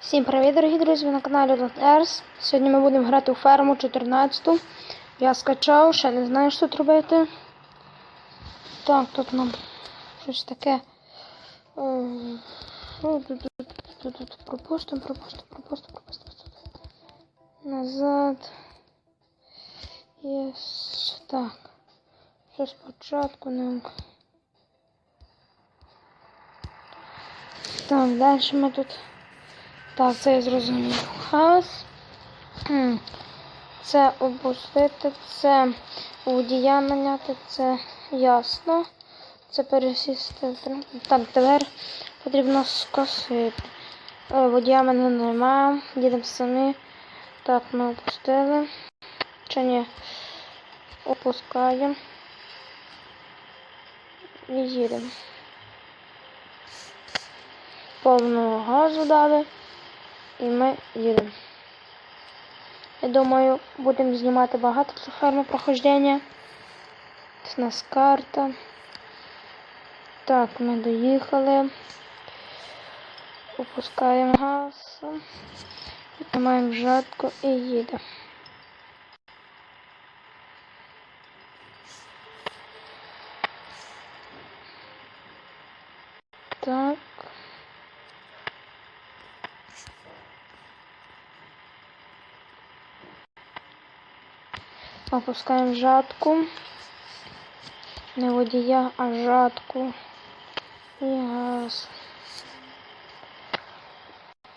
Всім привіт, дорогі друзі! Ви на каналі Erс. Сьогодні ми будемо грати у ферму 14. Я скачав, ще не знаю, що тут робити. Так, тут нам щось таке. Е, ну, тут- тут- тут- Пропустимо, пропустимо, пропустимо, пропустимо. Назад. Єс. Так. Що спочатку нам. Так, далі ми тут. Так, це я зрозумів. Хм. Це опустити, це водія наняти, це ясно. Це пересісти. Так, тепер потрібно скосити. Е, Водія мене немає. Їдемо самі. Так, ми опустили. Чи ні? Опускаємо. І їдемо. Повного газу дали. І ми їдемо. Я думаю, будемо знімати багато ферму прохождення. У нас карта. Так, ми доїхали. Опускаємо газ. Піднімаємо жатку і їдемо. Так. Опускаємо жатку. Не водія, а жатку. І.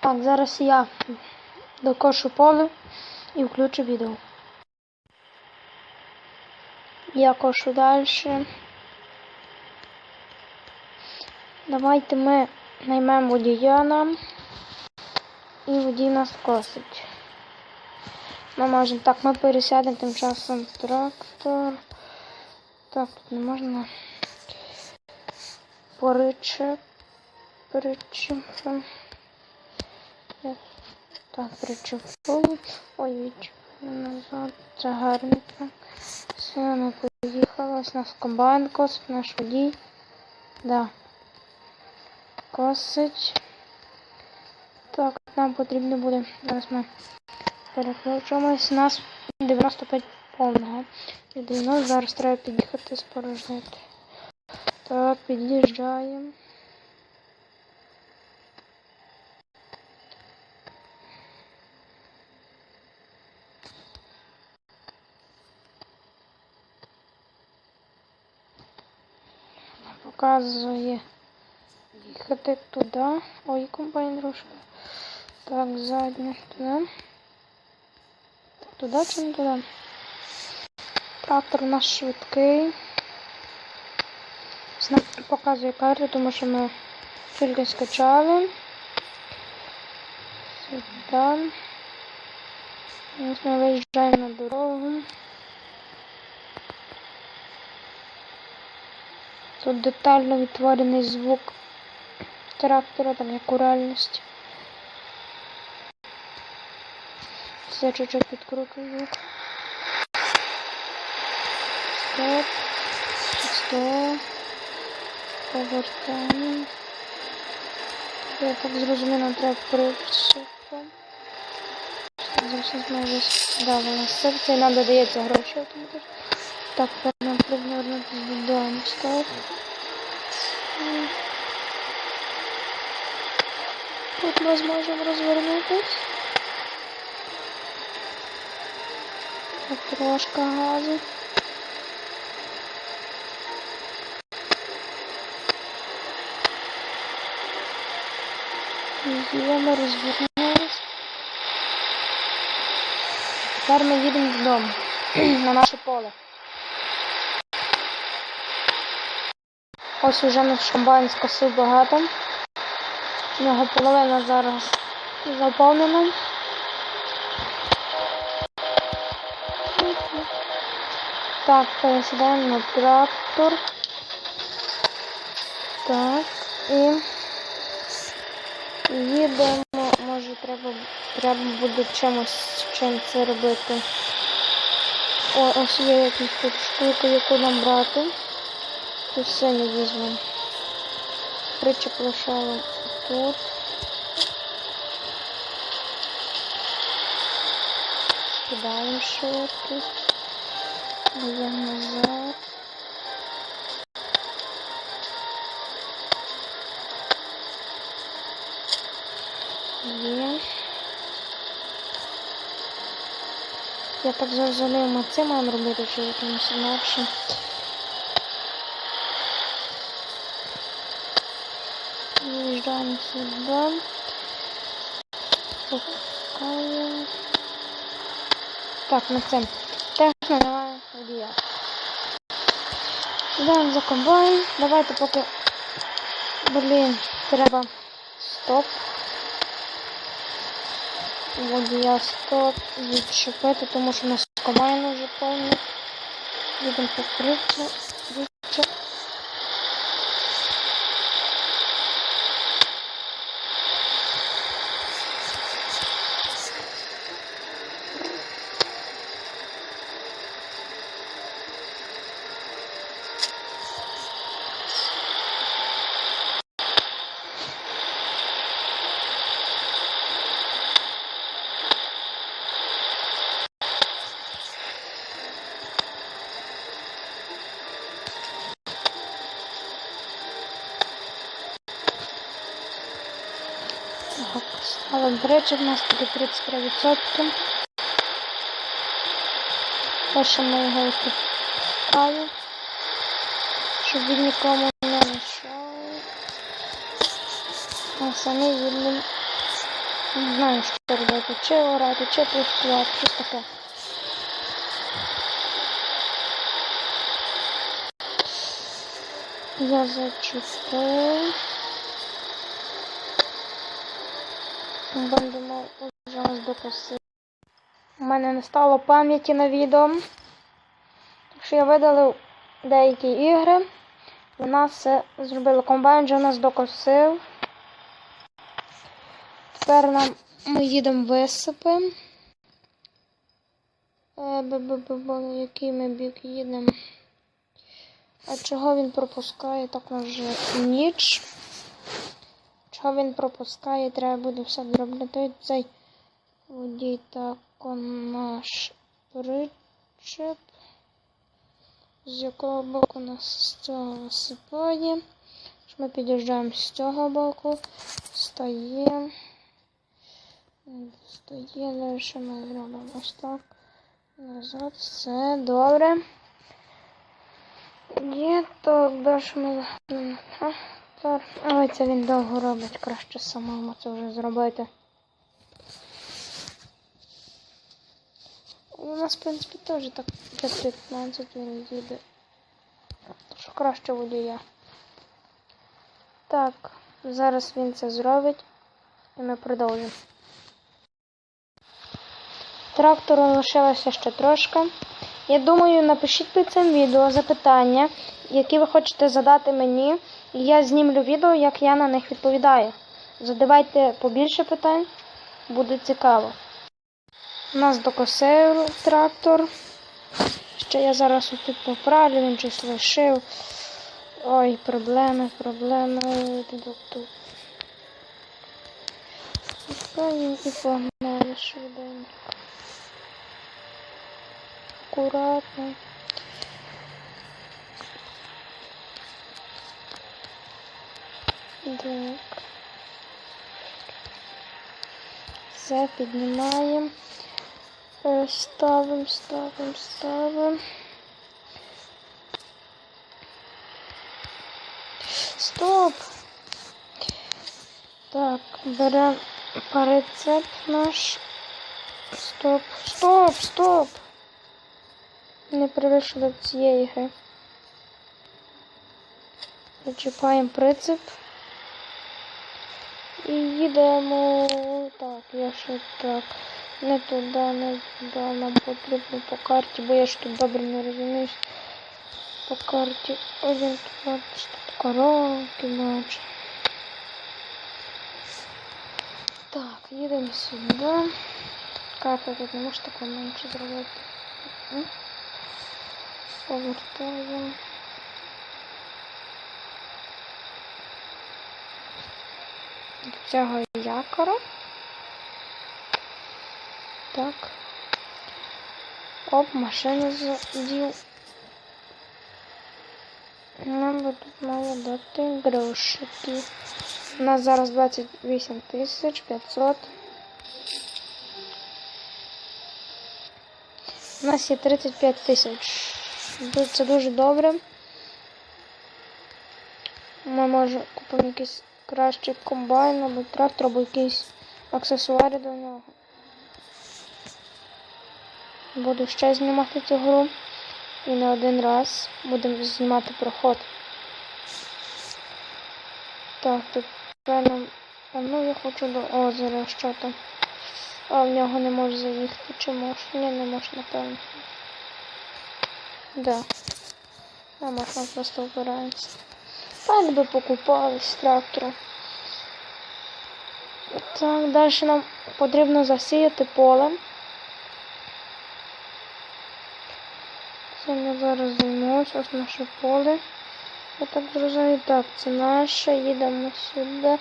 Так, зараз я докошу поле і включу відео. Я кошу далі. Давайте ми наймемо водія нам. І водій нас косить. Ми можемо так, ми пересядемо тим часом трактор. Так, тут не можна пориче. Причепи. Так, причепили. Ой, відчепили назад. Це гарний так. Все, ми поїхали. Ось нас комбайн косить, наш водій. Да. Косить. Так, нам потрібно буде. Зараз ми переключимось. У нас 95 повного. І 90 зараз треба під'їхати спорожнити. Так, під'їжджаємо. Показує їхати туди. Ой, комбайн трошки. Так, задню туди. Туди чи не туди? Трактор нас швидкий. Показує карту, тому що ми тільки скачали. Сюди. Ми виїжджаємо на дорогу. Тут детально відтворений звук трактора, там як у. Все чуть-чуть підкручую. Стоп. Стоп. Повертаємо. Я так зрозумів, нам треба причепом. Зараз вже да, вона серце і нам додається гроші автоматично. Так, нам потрібно вернутися. Стоп. Тут ми зможемо розвернутись. Так, трошки газу. Їдемо, розвернулись. Тепер ми їдемо додому на наше поле. Ось уже наш комбайн скосив багато. У половина зараз заповнена. Так, пересідаємо на трактор. Так, і їдемо. Може треба треба буде чимось чим це робити. О, ось є якусь тут штуку, яку нам брати. Тут все не візьмемо. Причеп лишаємо тут. Кидаємо ще тут. Даємо назад. Є. Я так зрозумів, ми це маємо робити чи якимось інакше. Виїжджаємо сюди. Так, на це. Техно немає водія. Йдемо за комбайн. Давайте поки. Блін, треба. Стоп. Водія стоп. Відчепити, тому що у нас комбайн вже повний. Будемо покрити. Відчеп. Так, до в нас таки 33%. Пишемо його відпускаю, щоб він нікому не мішав. А самі їдемо. Не знаю, що робити. Чи орати, чи пустувати, щось таке. Я зачепив. Будемо нас докосити. У мене не стало пам'яті на відео. Так що я видалив деякі ігри. У нас все зробили комбайн, вже нас докосив. Тепер нам ми їдемо висипи. Е, Який ми бік їдемо? А чого він пропускає? Так у нас ніч. Чого він пропускає, треба буде все зробити. Цей водій так наш причеп. З якого боку нас з цього висипає. Ми під'їжджаємо з цього боку. Стає. Стає, далі ми зробимо ось так. Назад, все добре. Є так, далі ми. А, так. Це він довго робить, краще самому це вже зробити. У нас, в принципі, теж так для 15 він їде. Що краще водія. Так, зараз він це зробить і ми продовжимо. Трактору лишилося ще трошки. Я думаю, напишіть під цим відео запитання, які ви хочете задати мені, і я знімлю відео, як я на них відповідаю. Задавайте побільше питань, буде цікаво. У нас докосив трактор. Ще я зараз тут поправлю, він щось лишив. Ой, проблеми, проблеми. І погнали швиденько. Аккуратно. Так. Все піднімаємо. Е, Ставимо, ставимо, ставимо. Стоп! Так, беремо прицеп наш. Стоп, стоп, стоп! Не привикли до цієї гри. Причіпаємо прицеп. І їдемо. Так, я ще так. Не туди, не туди. Нам потрібно по карті, бо я ж тут добре не розуміюсь. По карті один орієнтуватися тут коробки бачу. Так, їдемо сюди. Карта тут не може таку менше зробити. Повертаємо. Цього якора. Так. Оп, машину задів. Нам би тут мало дати грошики. У нас зараз 28 тисяч 500. У нас є 35 тисяч. Це дуже добре. Ми можемо купити якийсь кращий комбайн або трактор, або якісь аксесуари до нього. Буду ще знімати цю гру. І не один раз будемо знімати проход. Так, певно. А ну я хочу до озера, що там. А в нього не можу заїхати, чи можу? Ні, не можу, напевно. Да. Да, можна просто вбирається. Так би покупались трактора. Так, далі нам потрібно засіяти поле. Цим я зараз займуся, ось наше поле. Я так зрозумію, так, це наше, їдемо сюди.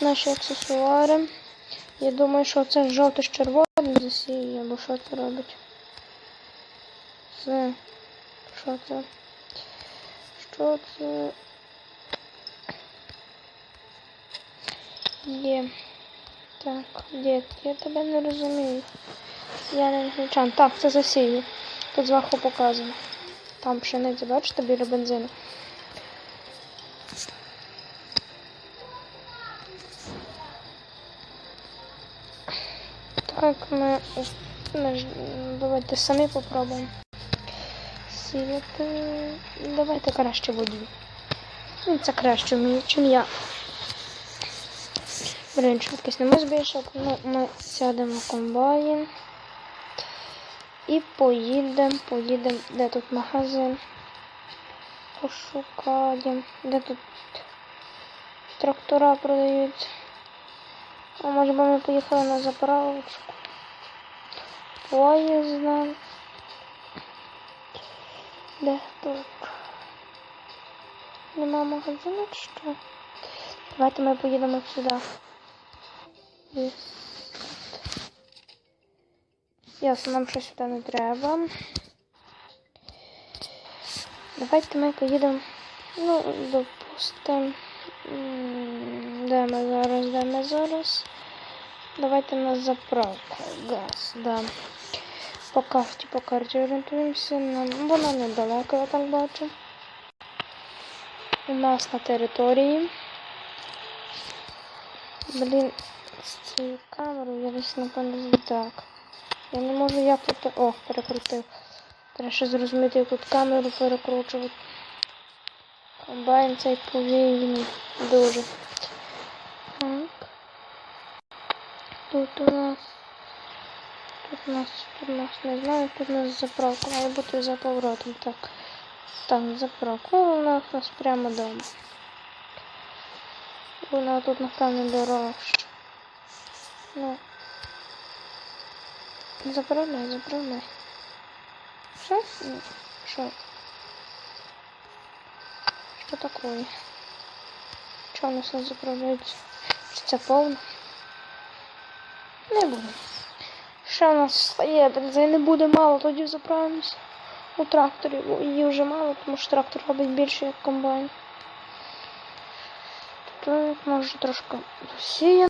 Наші аксесуари. Я думаю, що це жовте з червоним засіє, або що це робить. Це. Що це? Що це? Є. Так, дід, я тебе не розумію. Я не англічан. Так, це засію. Тут зверху показано. Там пшениця, бачите, біля бензину. Так, ми, ми давайте самі попробуємо. Сіяти. Давайте краще водій. Він це краще вміє, чим я. Блін, швидкість не може збільшити. Ну, ми сядемо в комбайн. І поїдемо, поїдемо. Де тут магазин? Пошукаємо. Де тут трактора продають? А може би ми поїхали на заправочку? Поїзда. Де тут? Нема магазину чи що? Давайте ми поїдемо сюди. Є. Ясно, нам щось сюди не треба. Давайте ми поїдемо. Ну, допустимо. Де ми зараз, де ми зараз? Давайте на заправку. Газ, да. По карті, по карті орієнтуємося. Вона недалеко, я так бачу. У нас на території. Блін, з цією камерою я десь напевно так. Я не можу як тут. О, перекрутив. Треба ще зрозуміти, як тут камеру перекручувати. Комбайн цей повільний. Дуже. Так. Тут у нас. Тут у нас, тут у нас не знаю, тут у нас заправка. Має бути за поворотом. Так. Так, заправка. Ну, вона у нас прямо дома. Вона тут, напевно, дорожча. Ну. Заправляй, заправляй. Что? Ні. Що? Що такое? Чого у нас не заправляється? Чи це повно? Не буде. Ще у нас стає бензину буде мало, тоді заправимось. У тракторі її вже мало, тому що трактор робить більше, як комбайн. Тут може трошки досіяно.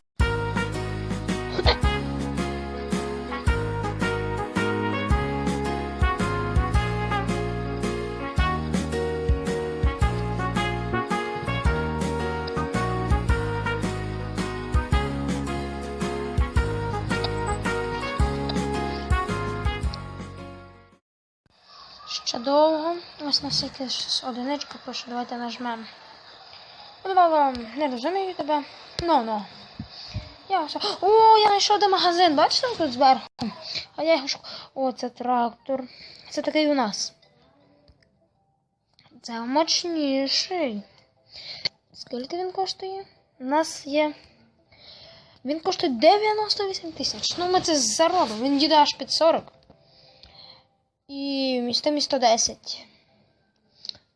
Ще довго. Ось на всякий одиничку пишу, давайте нажмемо. Ну, не розумію тебе. Ну, ну. Я все. О, я знайшов де магазин, бачите тут зверху? А я його шукаю. О, це трактор. Це такий у нас. Це мощніший. Скільки він коштує? У нас є. Він коштує 98 тисяч. Ну, ми це заробимо. Він їде аж під 40. І місто 110.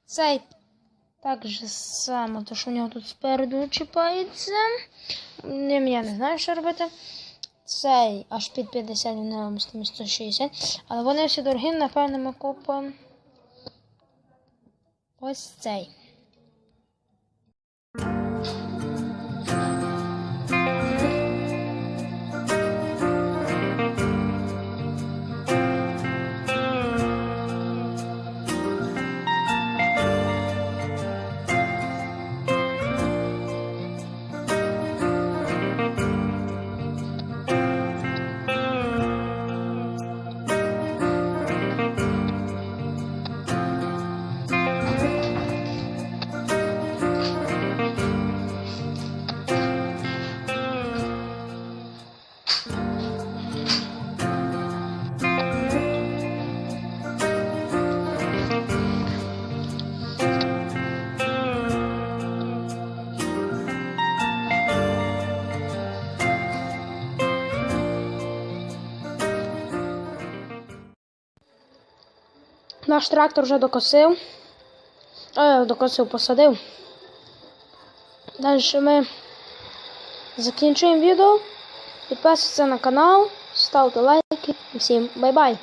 Цей так же само, то що у нього тут спереду чіпається. Я не знаю, що робити. Цей аж під 50 він не вмістить 160. Але вони всі дорогі, напевно, ми купимо. Ось цей. Наш трактор вже докосив. Е, докосив, посадив. Далі ми закінчуємо відео. Підписуйтесь на канал, ставте лайки. Всім бай-бай!